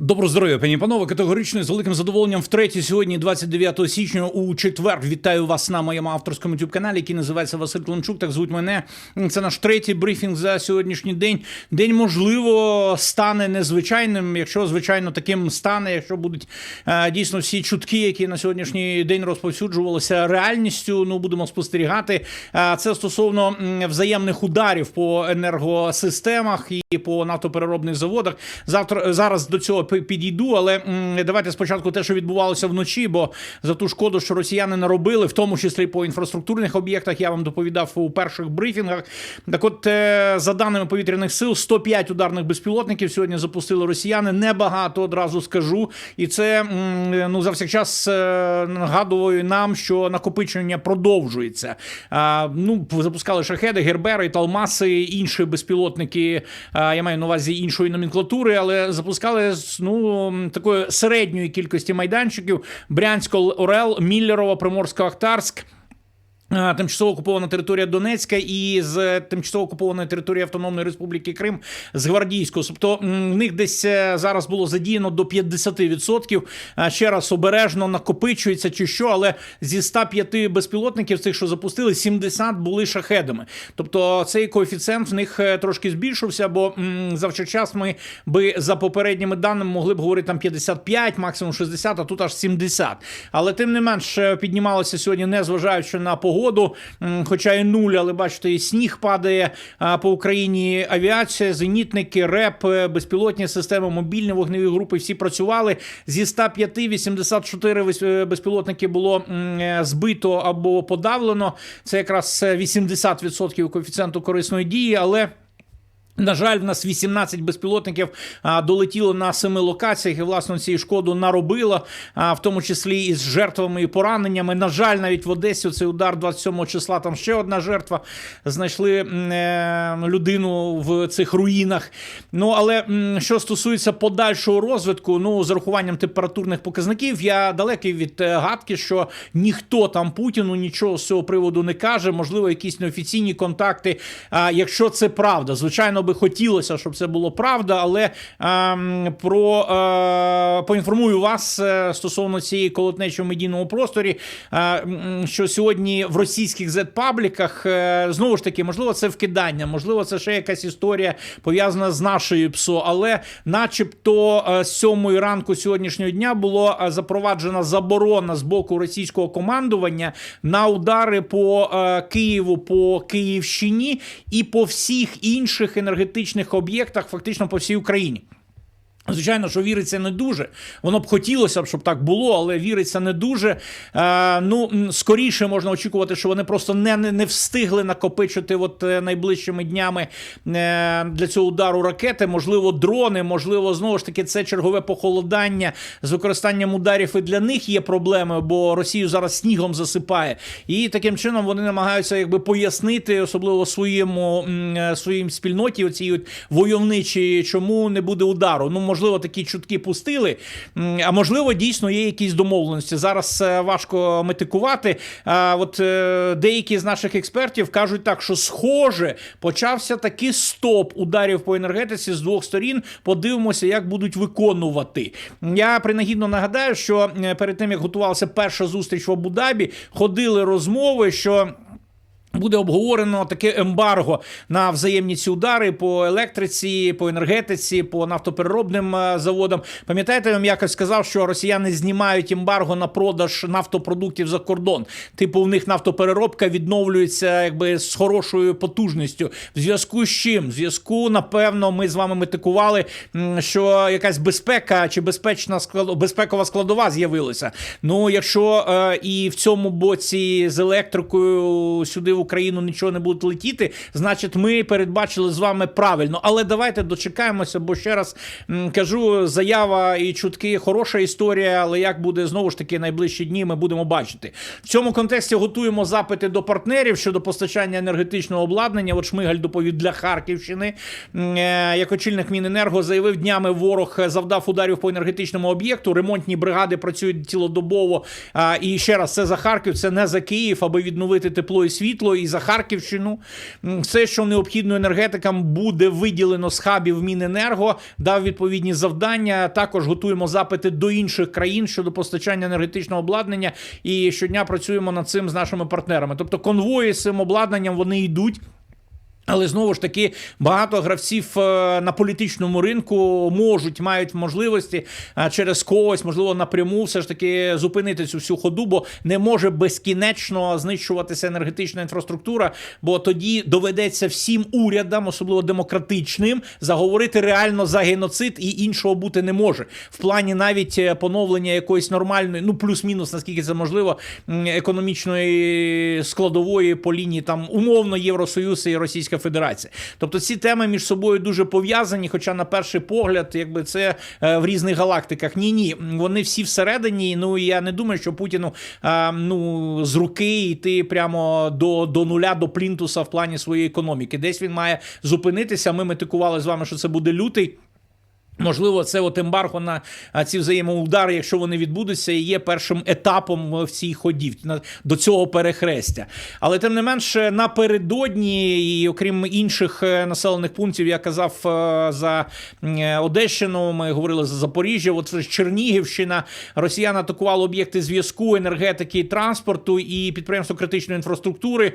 Доброго здоров'я, пані панове. Категорично з великим задоволенням втретє сьогодні, 29 січня, у четвер. Вітаю вас на моєму авторському youtube каналі, який називається Василь Клончук. Так звуть мене. Це наш третій брифінг за сьогоднішній день. День можливо стане незвичайним, якщо звичайно таким стане, якщо будуть е, дійсно всі чутки, які на сьогоднішній день розповсюджувалися реальністю. Ну будемо спостерігати. Е, це стосовно взаємних ударів по енергосистемах і по нафтопереробних заводах. Завтра зараз до цього підійду, але давайте спочатку те, що відбувалося вночі, бо за ту шкоду, що росіяни наробили, в тому числі по інфраструктурних об'єктах, я вам доповідав у перших брифінгах. Так, от е, за даними повітряних сил, 105 ударних безпілотників сьогодні запустили росіяни. Небагато одразу скажу, і це ну завсякчас е, нагадує нам, що накопичення продовжується. Ну запускали шахеди, гербери, талмаси, інші безпілотники. Я маю на увазі іншої номенклатури, але запускали ну такої середньої кількості майданчиків: Брянсько, Орел, Міллерово, Приморсько, Ахтарськ. А, Тимчасово окупована територія Донецька і з тимчасово окупованої території Автономної Республіки Крим з Гвардійського. Тобто в них десь е, зараз було задіяно до 50%. А, Ще раз обережно накопичується чи що, але зі 105 безпілотників цих, що запустили, 70 були шахедами. Тобто цей коефіцієнт в них е, трошки збільшився, бо завчачас ми би за попередніми даними могли б говорити там 55, максимум 60, а тут аж 70. Але тим не менш е, піднімалося сьогодні, незважаючи на погоду, м, хоча і нуль, але бачите, і сніг падає по Україні. Авіація, зенітники, РЕП, е, безпілотні системи, мобільні вогневі групи всі працювали. Зі 105 84 вис- е, безпілотники було е, збито або подавлено. Це якраз е, 80% коефіцієнту корисної дії, але. На жаль, в нас 18 безпілотників а, долетіло на семи локаціях і власне цієї шкоду наробило, а, в тому числі із жертвами і пораненнями. На жаль, навіть в Одесі цей удар 27 числа. Там ще одна жертва. Знайшли е, людину в цих руїнах. Ну але що стосується подальшого розвитку, ну з урахуванням температурних показників, я далекий від е, гадки, що ніхто там Путіну нічого з цього приводу не каже. Можливо, якісь неофіційні контакти. А якщо це правда, звичайно би хотілося, щоб це було правда, але ем, про е, поінформую вас е, стосовно цієї колотнечі в медійному просторі, е, що сьогодні в російських зет-пабліках е, знову ж таки, можливо, це вкидання, можливо, це ще якась історія пов'язана з нашою ПСО, але, начебто, е, з сьомої ранку сьогоднішнього дня було е, запроваджена заборона з боку російського командування на удари по е, Києву, по Київщині і по всіх інших енергетичних об'єктах, фактично по всій Україні. Звичайно, що віриться не дуже. Воно б хотілося б, щоб так було, але віриться не дуже. Е, ну, скоріше можна очікувати, що вони просто не, не, не встигли накопичити от е, найближчими днями е, для цього удару ракети. Можливо, дрони, можливо, знову ж таки, це чергове похолодання з використанням ударів. І для них є проблеми, бо Росію зараз снігом засипає. І таким чином вони намагаються якби пояснити, особливо своєму е, своїм спільноті, оцій от войовничій, чому не буде удару. Ну, можливо, такі чутки пустили, а можливо, дійсно є якісь домовленості. Зараз е, важко метикувати. А от е, деякі з наших експертів кажуть так, що схоже, почався такий стоп ударів по енергетиці з двох сторін. Подивимося, як будуть виконувати. Я принагідно нагадаю, що е, перед тим як готувалася перша зустріч в Абу-Дабі, ходили розмови, що. Буде обговорено таке ембарго на взаємні ці удари по електриці, по енергетиці, по нафтопереробним е, заводам. Пам'ятаєте, я вам якось сказав, що росіяни знімають ембарго на продаж нафтопродуктів за кордон. Типу, в них нафтопереробка відновлюється якби з хорошою потужністю. В зв'язку з чим? В зв'язку, напевно, ми з вами метикували, що якась безпека чи безпечна безпекова складова з'явилася. Ну, якщо е, і в цьому боці з електрикою сюди в Україну нічого не буде летіти, значить, ми передбачили з вами правильно. Але давайте дочекаємося, бо ще раз кажу, заява і чутки хороша історія, але як буде знову ж таки найближчі дні, ми будемо бачити. В цьому контексті готуємо запити до партнерів щодо постачання енергетичного обладнання. От Шмигаль доповів для Харківщини. Е, Як очільник Міненерго заявив, днями ворог завдав ударів по енергетичному об'єкту. Ремонтні бригади працюють цілодобово. І ще раз, це за Харків, це не за Київ, аби відновити тепло і світло. Світло, і за Харківщину. Все, що необхідно енергетикам, буде виділено з хабів Міненерго, дав відповідні завдання. Також готуємо запити до інших країн щодо постачання енергетичного обладнання. І щодня працюємо над цим з нашими партнерами. Тобто конвої з цим обладнанням вони йдуть. Але знову ж таки багато гравців е, на політичному ринку можуть мають можливості е, через когось, можливо, напряму все ж таки зупинити цю всю ходу, бо не може безкінечно знищуватися енергетична інфраструктура, бо тоді доведеться всім урядам, особливо демократичним, заговорити реально за геноцид і іншого бути не може. В плані навіть е, поновлення якоїсь нормальної, ну плюс-мінус, наскільки це можливо, економічної складової по лінії там умовно Євросоюз і Російська Федерація. Тобто ці теми між собою дуже пов'язані, хоча на перший погляд, якби це е, в різних галактиках. Ні, ні, вони всі всередині. Ну і я не думаю, що Путіну е, ну з руки йти прямо до, до нуля, до плінтуса в плані своєї економіки. Десь він має зупинитися. Ми метикували з вами, що це буде лютий. Можливо, це от ембарго на ці взаємоудари, якщо вони відбудуться, і є першим етапом в цій ході до цього перехрестя. Але тим не менше, напередодні, і окрім інших е, населених пунктів, я казав е, за е, Одещину. Ми говорили за Запоріжжя. От Чернігівщина. Росіяни атакували об'єкти зв'язку, енергетики, транспорту і підприємства критичної інфраструктури.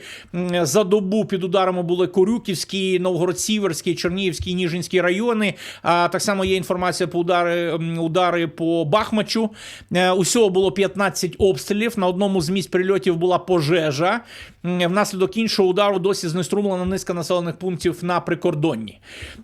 За добу під ударами були Корюківський, Новгород-Сіверський, Чернігівський, Ніжинський райони. А так само є інформація по удари, удари по Бахмачу. Е, Усього було 15 обстрілів. На одному з місць прильотів була пожежа. Внаслідок іншого удару досі знеструмлена низка населених пунктів на прикордонні.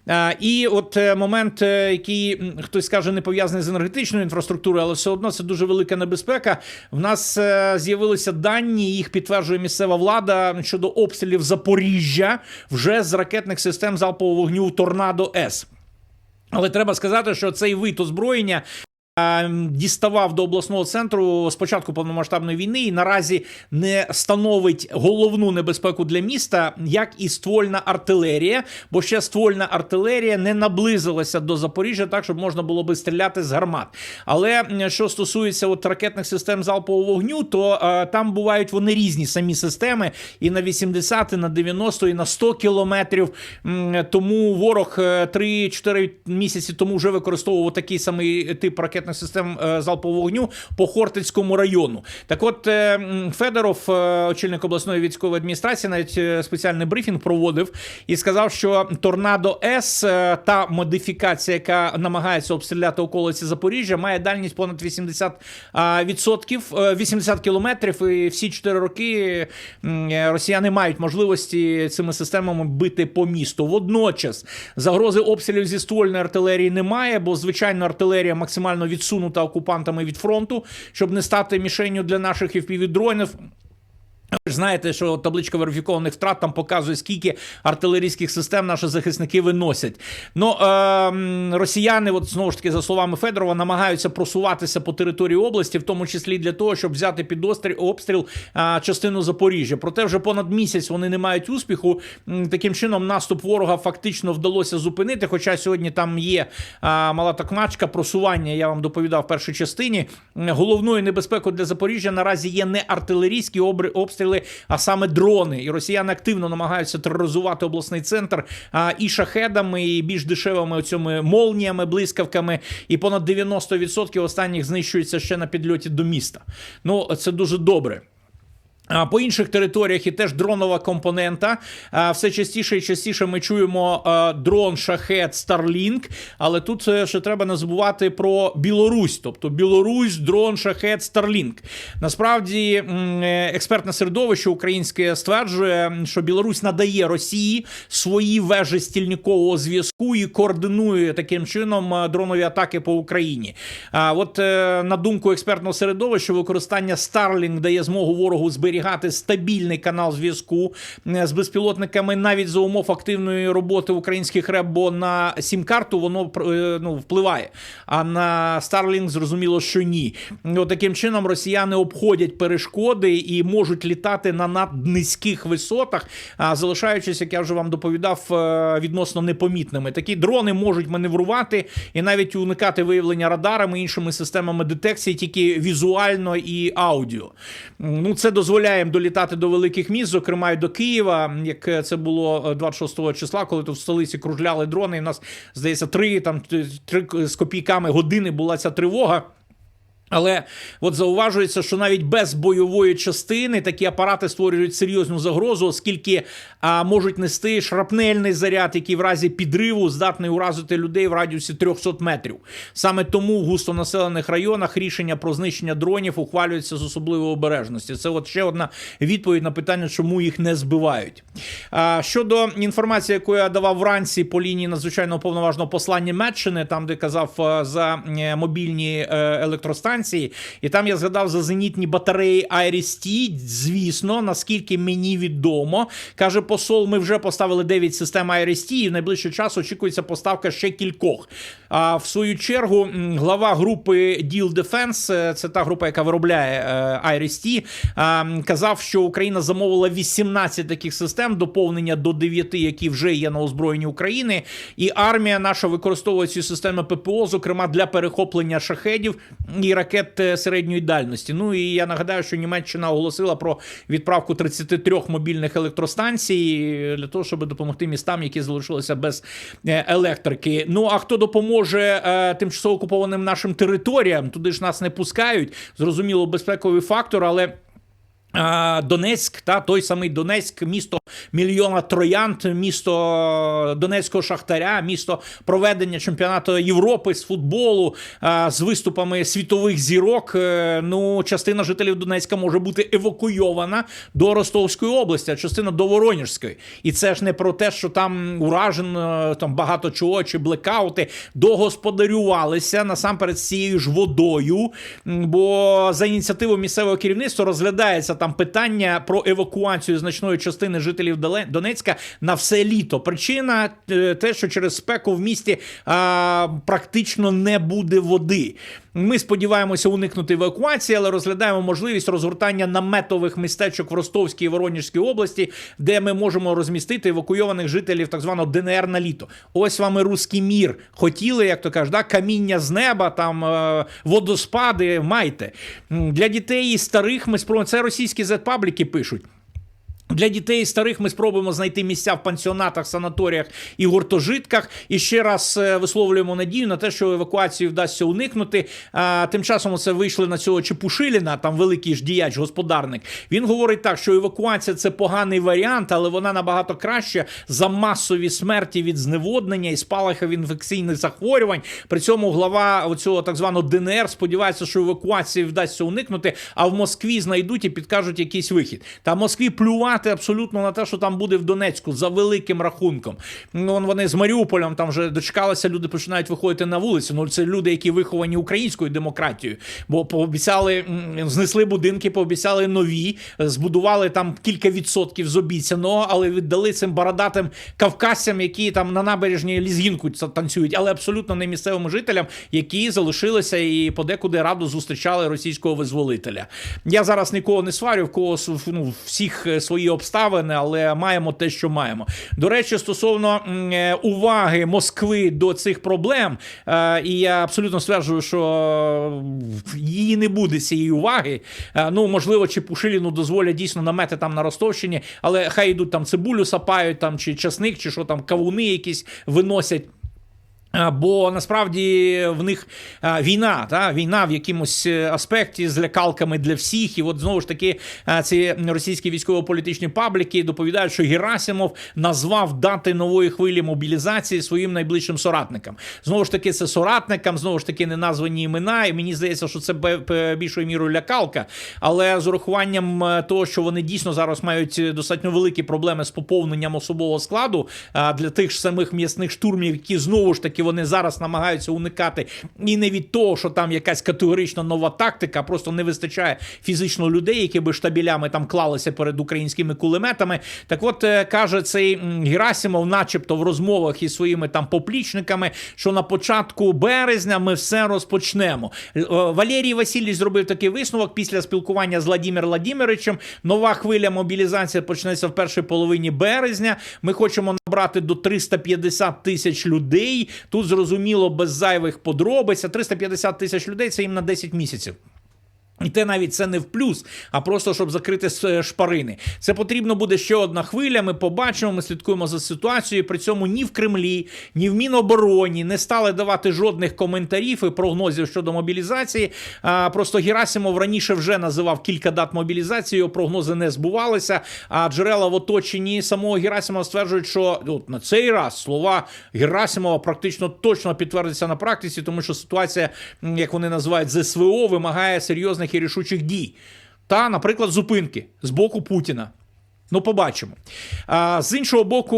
Е, І от е, момент, який хтось скаже, не пов'язаний з енергетичною інфраструктурою, але все одно це дуже велика небезпека. В нас з'явилися дані, їх підтверджує місцева влада щодо обстрілів Запоріжжя вже з ракетних систем залпового вогню Торнадо С. Але треба сказати, що цей вид озброєння. Е, Діставав до обласного центру з початку повномасштабної війни і наразі не становить головну небезпеку для міста, як і ствольна артилерія, бо ще ствольна артилерія не наблизилася до Запоріжжя так, щоб можна було би стріляти з гармат. Але що стосується от ракетних систем залпового вогню, то е, там бувають вони різні самі системи, і на 80, і на 90, і на 100 кілометрів. Тому ворог е, 3-4 місяці тому вже використовував такий самий тип ракетних систем е, залпового вогню по Хортицькому району. Так от е, Федоров, е, очільник обласної військової адміністрації, навіть спеціальний брифінг проводив і сказав, що Торнадо С та модифікація, яка намагається обстріляти околиці Запоріжжя, має дальність понад 80 а, відсотків, е, 80 кілометрів. І всі 4 роки росіяни мають можливості цими системами бити по місту. Водночас загрози обстрілів зі ствольної артилерії немає, бо звичайно артилерія максимально відсунута окупантами від фронту, щоб не стати мішенню для наших FPV-дронів. Ви ж знаєте, що табличка верифікованих втрат там показує, скільки артилерійських систем наші захисники виносять. Ну е, росіяни, от знову ж таки, за словами Федорова, намагаються просуватися по території області, в тому числі для того, щоб взяти під остріл, обстріл е, частину Запоріжжя. Проте вже понад місяць вони не мають успіху. Таким чином, наступ ворога фактично вдалося зупинити. Хоча сьогодні там є е, мала такмачка, просування. Я вам доповідав в першій частині. Головною небезпекою для Запоріжжя наразі є не артилерійські обри- обстріли, а саме дрони. І росіяни активно намагаються тероризувати обласний центр а, і шахедами, і більш дешевими оцими молніями, блискавками. І понад 90% останніх знищується ще на підльоті до міста. Ну це дуже добре. По інших територіях і теж дронова компонента. Все частіше і частіше ми чуємо дрон Шахет Starlink, але тут е, ще треба не забувати про Білорусь, тобто Білорусь, дрон Шахет Starlink. Насправді е, експертне середовище українське стверджує, що Білорусь надає Росії свої вежі стільникового зв'язку і координує таким чином е, дронові атаки по Україні. А от на думку експертного середовища, використання Starlink дає змогу ворогу зберігати стабільний канал зв'язку з безпілотниками навіть за умов активної роботи українських РЕБ, бо на сім-карту воно е, ну, впливає. А на Starlink зрозуміло, що ні. От таким чином росіяни обходять перешкоди і можуть літати на наднизьких висотах, залишаючись, як я вже вам доповідав, е, відносно непомітними. Такі дрони можуть маневрувати і навіть уникати виявлення радарами іншими системами детекції, тільки візуально і аудіо. Ну, це дозволяє дозволяє їм долітати до великих міст, зокрема й до Києва, як це було е, 26 числа, коли тут в столиці кружляли дрони. І в нас здається, три там три з копійками години була ця тривога. Але от зауважується, що навіть без бойової частини такі апарати створюють серйозну загрозу, оскільки а, можуть нести шрапнельний заряд, який в разі підриву здатний уразити людей в радіусі 300 метрів. Саме тому в густонаселених районах рішення про знищення дронів ухвалюється з особливої обережності. Це от ще одна відповідь на питання, чому їх не збивають. А, щодо інформації, яку я давав вранці по лінії надзвичайного повноважного послання Німеччини, там де казав за мобільні е, електростанції. І там я згадав за зенітні батареї Iris-T. Звісно, наскільки мені відомо, каже посол, ми вже поставили 9 систем Iris-T, і в найближчий час очікується поставка ще кількох. А в свою чергу глава групи Deal Defense, е, це та група, яка виробляє е, Iris-T, казав, що Україна замовила 18 таких систем, доповнення до 9, які вже є на озброєнні України. І армія наша використовує ці системи ППО, зокрема для перехоплення шахедів і ракет е, середньої дальності. Ну і я нагадаю, що Німеччина оголосила про відправку 33 мобільних електростанцій для того, щоб допомогти містам, які залишилися без е, електрики. Ну а хто допоможе е, тимчасово окупованим нашим територіям? Туди ж нас не пускають. Зрозуміло, безпековий фактор, але. Донецьк, та той самий Донецьк, місто мільйона троянд, місто Донецького шахтаря, місто проведення чемпіонату Європи з футболу з виступами світових зірок. Е, Ну, частина жителів Донецька може бути евакуйована до Ростовської області, а частина до Воронежської. І це ж не про те, що там уражено там багато чого чи блекаути догосподарювалися насамперед з цією ж водою. Бо за ініціативою місцевого керівництва розглядається там питання про евакуацію значної частини жителів Донецька на все літо. Причина е, те, що через спеку в місті а, практично не буде води. Ми сподіваємося уникнути евакуації, але розглядаємо можливість розгортання наметових містечок в Ростовській і Воронежській області, де ми можемо розмістити евакуйованих жителів так званого ДНР на літо. Ось вам і руський мір. Хотіли, як то кажуть, да, каміння з неба, там е, водоспади. Майте для дітей і старих. Ми спробуємо це російські зет-пабліки пишуть. Для дітей старих ми спробуємо знайти місця в пансіонатах, санаторіях і гуртожитках. І ще раз е, висловлюємо надію на те, що евакуацію вдасться уникнути. Тим часом це вийшли на цього Чепушиліна, там великий ж діяч, господарник. Він говорить так, що евакуація це поганий варіант, але вона набагато краще за масові смерті від зневоднення і спалахів інфекційних захворювань. При цьому глава цього так званого ДНР сподівається, що евакуації вдасться уникнути, а в Москві знайдуть і підкажуть якийсь вихід. Та Москві плювати абсолютно на те, що там буде в Донецьку за великим рахунком. Ну, вон вони з Маріуполем там вже дочекалися, люди починають виходити на вулицю. Ну це люди, які виховані українською демократією, бо пообіцяли знесли будинки, пообіцяли нові, збудували там кілька відсотків з обіцяного, але віддали цим бородатим кавказцям, які там на набережні лізгінку танцюють, але абсолютно не місцевим жителям, які залишилися і подекуди радо зустрічали російського визволителя. Я зараз нікого не сварю, в кого ну, всіх е, обставини, але маємо те, що маємо. До речі, стосовно е, уваги Москви до цих проблем, е, і я абсолютно стверджую, що е, її не буде цієї уваги. Ну, можливо, чи Пушиліну дозволять дійсно намети там на Ростовщині, але хай йдуть там цибулю сапають, там чи часник, чи що там кавуни якісь виносять. А, Бо насправді в них війна, та війна в якомусь е, аспекті з лякалками для всіх. І от знову ж таки ці російські військово-політичні пабліки доповідають, що Герасимов назвав дати нової хвилі мобілізації своїм найближчим соратникам. Знову ж таки, це соратникам, знову ж таки, не названі імена. І мені здається, що це більшою мірою лякалка. Але з урахуванням е, того, що вони дійсно зараз мають достатньо великі проблеми з поповненням особового складу для тих ж самих м'ясних штурмів, які знову ж таки вони зараз намагаються уникати і не від того, що там якась категорично нова тактика, просто не вистачає фізично людей, які би штабілями там клалися перед українськими кулеметами. Так от е, каже цей Герасимов, начебто в розмовах із своїми там поплічниками, що на початку березня ми все розпочнемо. Валерій Васильович зробив такий висновок після спілкування з Владимиром Владимировичем. Нова хвиля мобілізації почнеться в першій половині березня. Ми хочемо набрати до 350 тисяч людей. Тут зрозуміло без зайвих подробиць. А 350 тисяч людей це їм на 10 місяців. І те навіть це не в плюс, а просто щоб закрити шпарини. Це потрібно буде ще одна хвиля. Ми побачимо, ми слідкуємо за ситуацією. При цьому ні в Кремлі, ні в Мінобороні не стали давати жодних коментарів і прогнозів щодо мобілізації. А, просто Герасимов раніше вже називав кілька дат мобілізації, його прогнози не збувалися. А джерела в оточенні самого Герасимова стверджують, що от на цей раз слова Герасимова практично точно підтвердяться на практиці, тому що ситуація, як вони називають ЗСВО, вимагає серйозних і рішучих дій. Та, наприклад, зупинки з боку Путіна. Ну, побачимо. А, з іншого боку,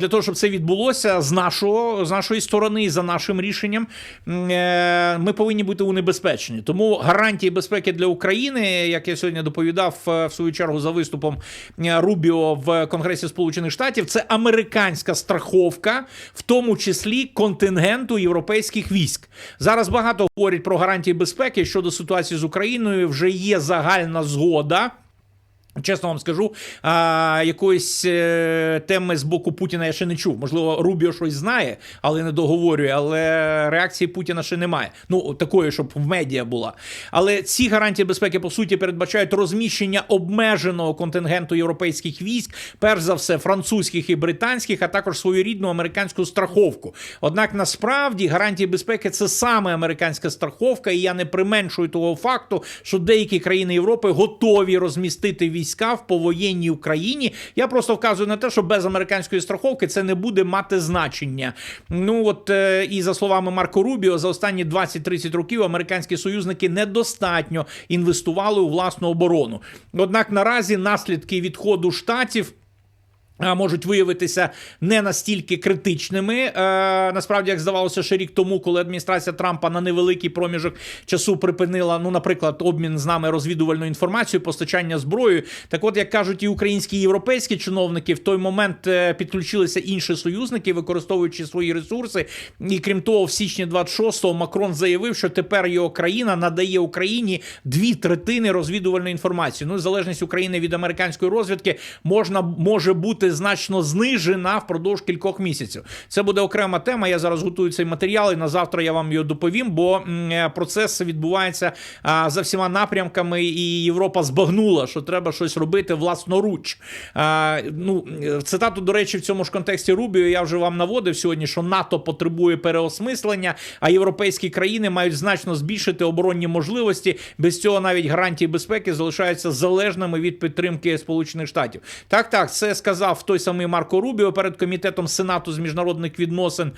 для того, щоб це відбулося, з нашого з нашої сторони, за нашим рішенням, е, ми повинні бути унебезпечені. Тому гарантії безпеки для України, як я сьогодні доповідав е, в свою чергу за виступом е, Рубіо в Конгресі Сполучених Штатів, це американська страховка, в тому числі контингенту європейських військ. Зараз багато говорять про гарантії безпеки щодо ситуації з Україною. Вже є загальна згода. Чесно вам скажу, а, якоїсь е, теми з боку Путіна я ще не чув. Можливо, Рубіо щось знає, але не договорює. Але реакції Путіна ще немає. Ну такої, щоб в медіа була. Але ці гарантії безпеки по суті передбачають розміщення обмеженого контингенту європейських військ, перш за все, французьких і британських, а також своєрідну американську страховку. Однак насправді гарантії безпеки це саме американська страховка, і я не применшую того факту, що деякі країни Європи готові розмістити війська в повоєнній Україні. Я просто вказую на те, що без американської страховки це не буде мати значення. Ну от е, і за словами Марко Рубіо, за останні 20-30 років американські союзники недостатньо інвестували у власну оборону. Однак наразі наслідки відходу штатів. Можуть виявитися не настільки критичними. Е, насправді, як здавалося, ще рік тому, коли адміністрація Трампа на невеликий проміжок часу припинила, ну, наприклад, обмін з нами розвідувальною інформацією, постачання зброєю. Так, от, як кажуть, і українські і європейські чиновники в той момент е, підключилися інші союзники, використовуючи свої ресурси. І крім того, в січні 26-го Макрон заявив, що тепер його країна надає Україні дві третини розвідувальної інформації. Ну, залежність України від американської розвідки можна може бути значно знижена впродовж кількох місяців. Це буде окрема тема. Я зараз готую цей матеріал, і на завтра я вам його доповім, бо е, процес відбувається за всіма напрямками, і Європа збагнула, що треба щось робити власноруч. Ну, е, цитату, до речі, в цьому ж контексті Рубіо я вже вам наводив сьогодні, що НАТО потребує переосмислення, а європейські країни мають значно збільшити оборонні можливості. Без цього навіть гарантії безпеки залишаються залежними від підтримки Сполучених Штатів. Так, так, це сказав той самий Марко Рубіо перед комітетом Сенату з міжнародних відносин.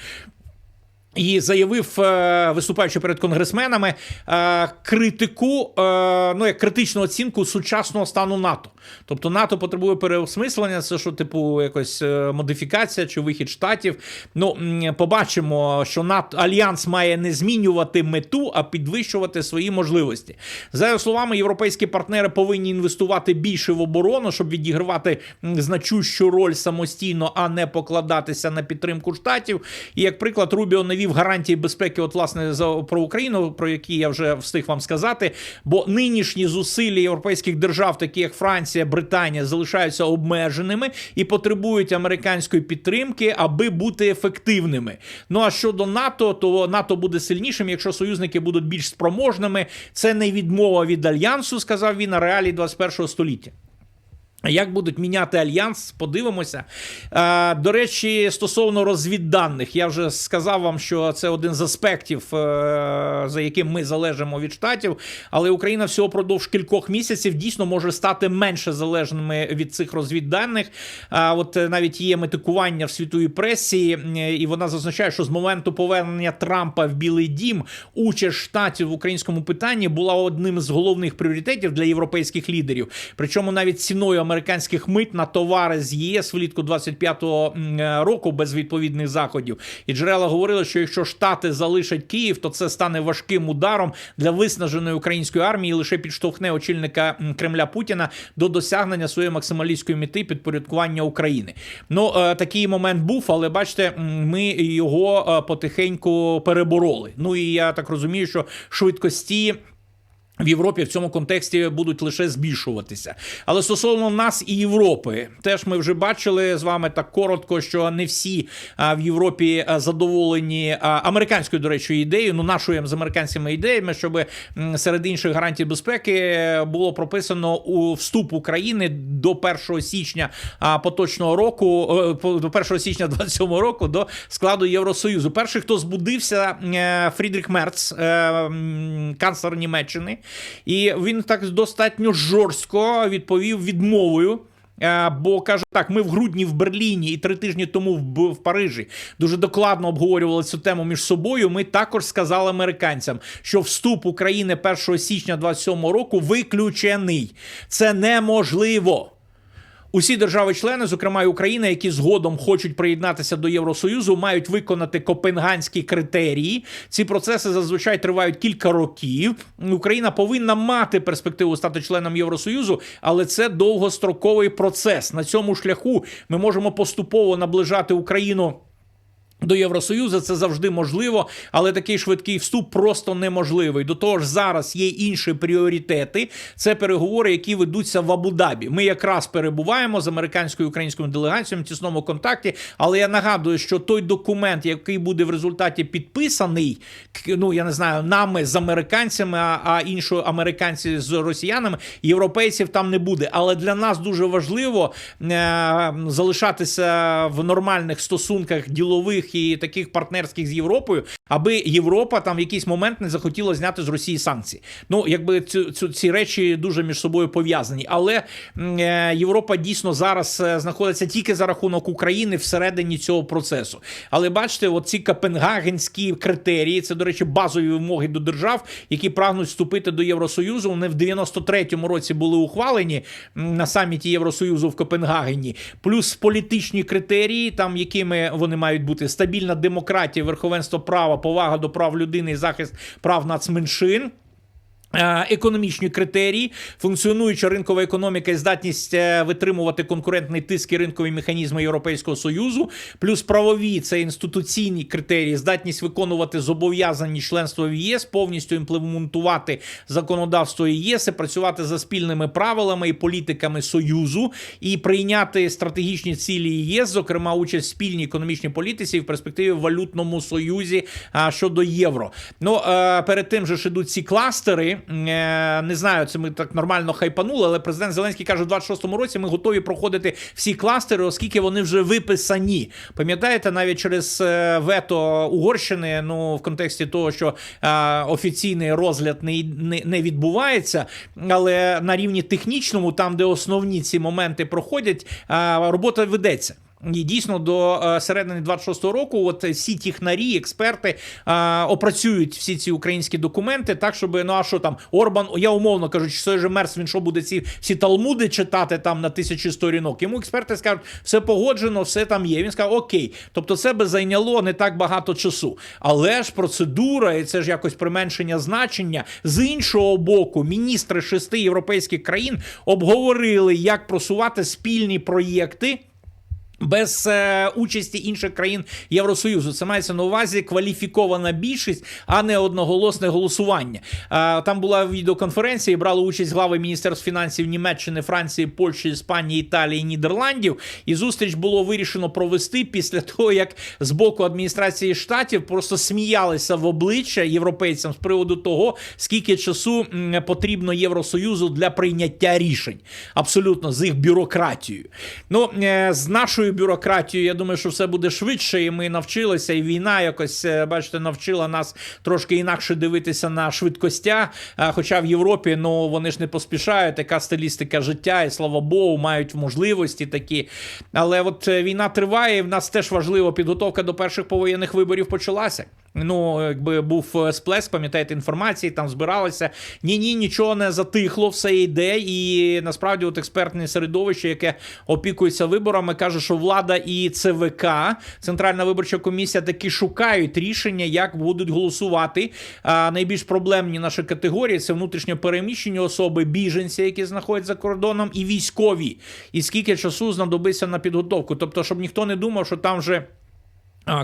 І заявив, е, виступаючи перед конгресменами, е, критику, е, ну як критичну оцінку сучасного стану НАТО. Тобто НАТО потребує переосмислення, це що, типу, якось модифікація чи вихід штатів. Ну, побачимо, що НАТО альянс має не змінювати мету, а підвищувати свої можливості. За його словами, європейські партнери повинні інвестувати більше в оборону, щоб відігравати значущу роль самостійно, а не покладатися на підтримку штатів. І як приклад, Рубіо навів гарантії безпеки, от власне за про Україну, про які я вже встиг вам сказати. Бо нинішні зусилля європейських держав, такі як Франція, Британія, залишаються обмеженими і потребують американської підтримки, аби бути ефективними. Ну а щодо НАТО, то НАТО буде сильнішим, якщо союзники будуть більш спроможними. Це не відмова від альянсу, сказав він на реалії 21 століття. Як будуть міняти альянс, подивимося. Е, До речі, стосовно розвідданих, я вже сказав вам, що це один з аспектів, е, за яким ми залежимо від штатів. Але Україна всього продовж кількох місяців дійсно може стати менше залежними від цих розвідданих. А от е, навіть є метикування в світовій пресі, е, і вона зазначає, що з моменту повернення Трампа в Білий Дім участь штатів в українському питанні була одним з головних пріоритетів для європейських лідерів. Причому навіть ціною американських мит на товари з ЄС влітку 25-го е, року без відповідних заходів. І джерела говорили, що якщо штати залишать Київ, то це стане важким ударом для виснаженої української армії. і Лише підштовхне очільника Кремля Путіна до досягнення своєї максималістської мети підпорядкування України. Ну е, такий момент був, але бачите, ми його е, потихеньку перебороли. Ну і я так розумію, що швидкості. В Європі в цьому контексті будуть лише збільшуватися. Але стосовно нас і Європи, теж ми вже бачили з вами так коротко, що не всі в Європі задоволені американською, до речі, ідеєю, ну нашою з американськими ідеями, щоб серед інших гарантій безпеки було прописано у вступ України до 1 січня поточного року, е, до 1 січня 27 року до складу Євросоюзу. Перший, хто збудився, е, Фрідріх Мерц, е, канцлер Німеччини, і він так достатньо жорстко відповів відмовою. Е, Бо каже так, ми в грудні в Берліні і три тижні тому в, в Парижі дуже докладно обговорювали цю тему між собою. Ми також сказали американцям, що вступ України 1 січня 27 року виключений. Це неможливо. Усі держави-члени, зокрема і Україна, які згодом хочуть приєднатися до Євросоюзу, мають виконати копенганські критерії. Ці процеси зазвичай тривають кілька років. Україна повинна мати перспективу стати членом Євросоюзу, але це довгостроковий процес. На цьому шляху ми можемо поступово наближати Україну. До Євросоюзу це завжди можливо, але такий швидкий вступ просто неможливий. До того ж, зараз є інші пріоритети. Це переговори, які ведуться в Абу-Дабі. Ми якраз перебуваємо з американською українською делегаціями в тісному контакті. Але я нагадую, що той документ, який буде в результаті підписаний, ну я не знаю, нами з американцями, а, а іншою американці з росіянами, європейців там не буде. Але для нас дуже важливо е, залишатися в нормальних стосунках ділових і таких партнерських з Європою, аби Європа там в якийсь момент не захотіла зняти з Росії санкції. Ну якби цю, цю ці речі дуже між собою пов'язані. Але е, Європа дійсно зараз е, знаходиться тільки за рахунок України всередині цього процесу. Але бачите, от ці копенгагенські критерії, це, до речі, базові вимоги до держав, які прагнуть вступити до Євросоюзу. Вони в 93-му році були ухвалені на саміті Євросоюзу в Копенгагені. Плюс політичні критерії, там якими вони мають бути стабільна демократія, верховенство права, повага до прав людини і захист прав нацменшин. Е, Економічні критерії, функціонуюча ринкова економіка і здатність е, витримувати конкурентний тиск і ринкові механізми Європейського союзу, плюс правові це інституційні критерії, здатність виконувати зобов'язані членства в ЄС, повністю імплементувати законодавство ЄС, і працювати за спільними правилами і політиками союзу, і прийняти стратегічні цілі ЄС, зокрема участь в спільній економічній політиці і в перспективі в валютному союзі а, щодо євро. Ну е, перед тим же ж ідуть ці кластери. Е, Не знаю, це ми так нормально хайпанули, але президент Зеленський каже, у 26-му році ми готові проходити всі кластери, оскільки вони вже виписані. Пам'ятаєте, навіть через е, вето Угорщини, ну в контексті того, що е, офіційний розгляд не, не, не відбувається, але на рівні технічному, там, де основні ці моменти проходять, робота ведеться. І дійсно до е, середини 26-го року, от всі технарі, експерти е, опрацюють всі ці українські документи, так щоб ну а що там Орбан, я умовно кажу, що той же Мерс, він що буде ці всі талмуди читати там на тисячі сторінок. Йому експерти скажуть, все погоджено, все там є. Він скаже, окей. Тобто, це би зайняло не так багато часу. Але ж процедура, і це ж якось применшення значення. З іншого боку, міністри шести європейських країн обговорили, як просувати спільні проєкти. Без е, участі інших країн Євросоюзу це мається на увазі кваліфікована більшість, а не одноголосне голосування. Е, там була відеоконференція, і брали участь глави міністерств фінансів Німеччини, Франції, Польщі, Іспанії, Італії, Нідерландів. І зустріч було вирішено провести після того, як з боку адміністрації штатів просто сміялися в обличчя європейцям з приводу того, скільки часу потрібно Євросоюзу для прийняття рішень. Абсолютно з їх бюрократією. Ну е, з нашою бюрократією, я думаю, що все буде швидше, і ми навчилися, і війна якось, е, бачите, навчила нас трошки інакше дивитися на швидкостя. Хоча в Європі ну вони ж не поспішають, така стилістика життя, і слава Богу, мають можливості такі. Але от е, війна триває, і в нас теж важливо підготовка до перших повоєнних виборів почалася. Ну, якби був е, сплеск, пам'ятаєте, інформації, там збиралися. Ні, ні, нічого не затихло, все йде. І насправді, от експертне середовище, яке опікується виборами, каже, що влада і ЦВК, Центральна виборча комісія, таки шукають рішення, як будуть голосувати. А найбільш проблемні наші категорії це внутрішньо переміщені особи, біженці, які знаходяться за кордоном, і військові. І скільки часу знадобиться на підготовку. Тобто, щоб ніхто не думав, що там вже.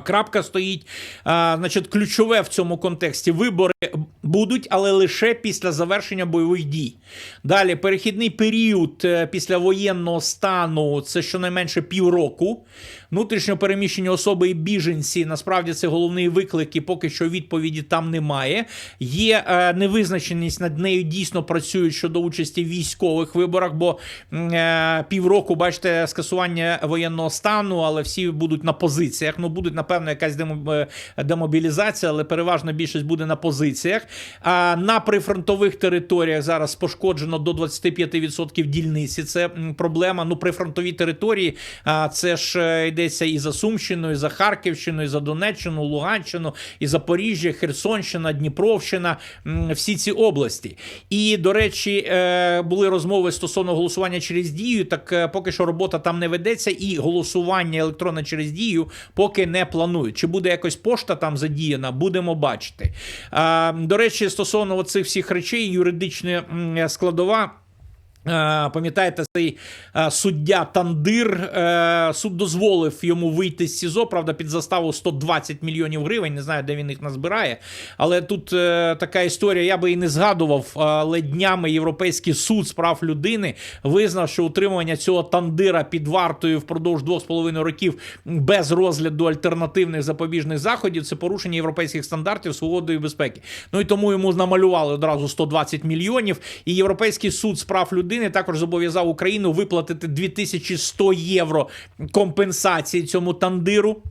Крапка стоїть, значить, ключове в цьому контексті. Вибори Будуть, але лише після завершення бойових дій. Далі перехідний період е, після воєнного стану це щонайменше півроку. Внутрішньо переміщені особи і біженці насправді це головний виклик, і поки що відповіді там немає. Є е, невизначеність над нею дійсно працюють щодо участі в військових виборах, бо е, півроку, бачите, скасування воєнного стану, але всі будуть на позиціях. Ну, будуть, напевно, якась е, демобілізація, але переважна більшість буде на позиціях. На прифронтових територіях зараз пошкоджено до 25% дільниці. Це проблема. Ну, прифронтові території, це ж е, йдеться і за Сумщину, і за Харківщину, і за Донеччину, Луганщину, і Запоріжжя, Херсонщина, Дніпровщина, всі ці області. І, до речі, е, були розмови стосовно голосування через дію. Так е, поки що робота там не ведеться, і голосування електронне через дію поки не планують. Чи буде якось пошта там задіяна, будемо бачити. До речі, стосовно цих всіх речей, юридична складова. Е, Пам'ятаєте, цей е, суддя Тандир е, суд дозволив йому вийти з СІЗО, правда, під заставу 120 мільйонів гривень. Не знаю, де він їх назбирає. Але тут така історія, я би і не згадував. Але днями Європейський суд з прав людини визнав, що утримування цього тандира під вартою впродовж 2,5 років без розгляду альтернативних запобіжних заходів це порушення європейських стандартів свободи і безпеки. Ну і тому йому намалювали одразу 120 мільйонів. І Європейський суд з прав людини також зобов'язав Україну виплатити 2100 євро компенсації цьому тандиру.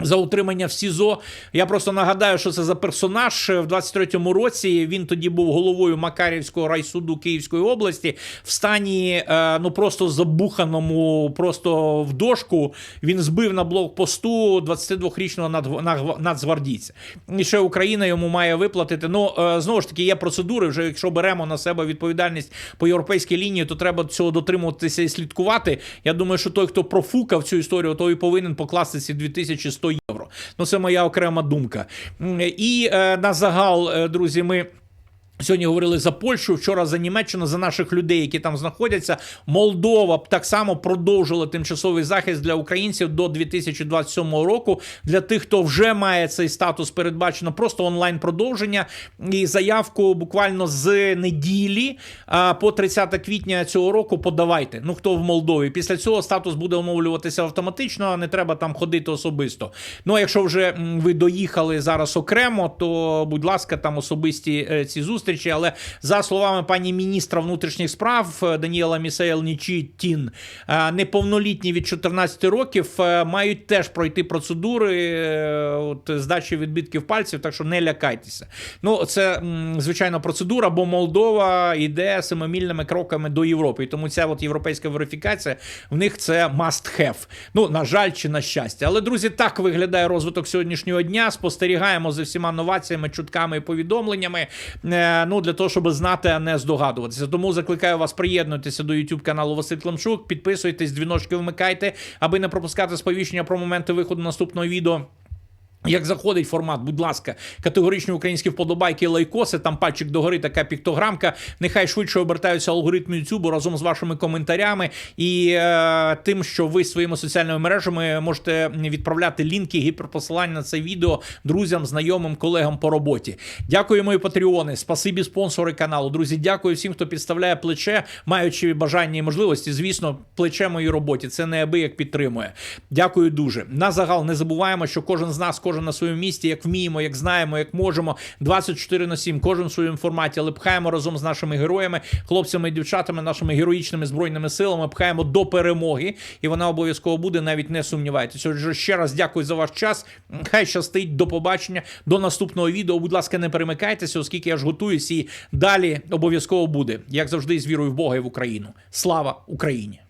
За утримання в СІЗО. Я просто нагадаю, що це за персонаж в 23-му році. Він тоді був головою Макарівського райсуду Київської області в стані е, ну просто забуханому, просто в дошку. Він збив на блокпосту 22-річного надг- нацгвардійця. І ще Україна йому має виплатити. Ну е, знову ж таки, є процедури. Вже якщо беремо на себе відповідальність по європейській лінії, то треба цього дотримуватися і слідкувати. Я думаю, що той, хто профукав цю історію, той і повинен покласти ці 2100 євро. Ну, це моя окрема думка. І е, на загал, е, друзі, ми. Сьогодні говорили за Польщу, вчора за Німеччину, за наших людей, які там знаходяться. Молдова так само продовжила тимчасовий захист для українців до 2027 року. Для тих, хто вже має цей статус, передбачено просто онлайн продовження і заявку буквально з неділі по 30 квітня цього року подавайте. Ну хто в Молдові. Після цього статус буде оновлюватися автоматично, не треба там ходити особисто. Ну а якщо вже ви доїхали зараз окремо, то будь ласка, там особисті е, ці зустрічі. Але за словами пані міністра внутрішніх справ е, Даніела Місеєл Нічітін, е, неповнолітні від 14 років е, мають теж пройти процедури от, здачі відбитків пальців, так що не лякайтеся. Ну, це звичайно процедура, бо Молдова йде семимільними кроками до Європи. І тому ця от європейська верифікація в них це must have. Ну, на жаль, чи на щастя. Але, друзі, так виглядає розвиток сьогоднішнього дня. Спостерігаємо за всіма новаціями, чутками і повідомленнями. Ну, для того, щоб знати, а не здогадуватися. Тому закликаю вас приєднуйтеся до YouTube каналу Василь Климчук. Підписуйтесь, дзвіночки вмикайте, аби не пропускати сповіщення про моменти виходу наступного відео. Як заходить формат, будь ласка, категоричні українські вподобайки, лайкоси, там пальчик догори, така піктограмка. Нехай швидше обертаються алгоритми YouTube разом з вашими коментарями і е, тим, що ви своїми соціальними мережами можете відправляти лінки, гіперпосилання на це відео друзям, знайомим, колегам по роботі. Дякую, мої патреони. Спасибі, спонсори каналу. Друзі, дякую всім, хто підставляє плече, маючи бажання і можливості. Звісно, плече моїй роботі. Це неабияк підтримує. Дякую дуже. На загал не забуваємо, що кожен з нас, кожен на своєму місці, як вміємо, як знаємо, як можемо. 24 на 7, кожен в своєму форматі, але пхаємо разом з нашими героями, хлопцями і дівчатами, нашими героїчними збройними силами, пхаємо до перемоги, і вона обов'язково буде, навіть не сумнівайтеся. Отже, ще раз дякую за ваш час. Хай щастить, до побачення, до наступного відео. Будь ласка, не перемикайтеся, оскільки я ж готуюсь, і далі обов'язково буде, як завжди, з вірою в Бога і в Україну. Слава Україні!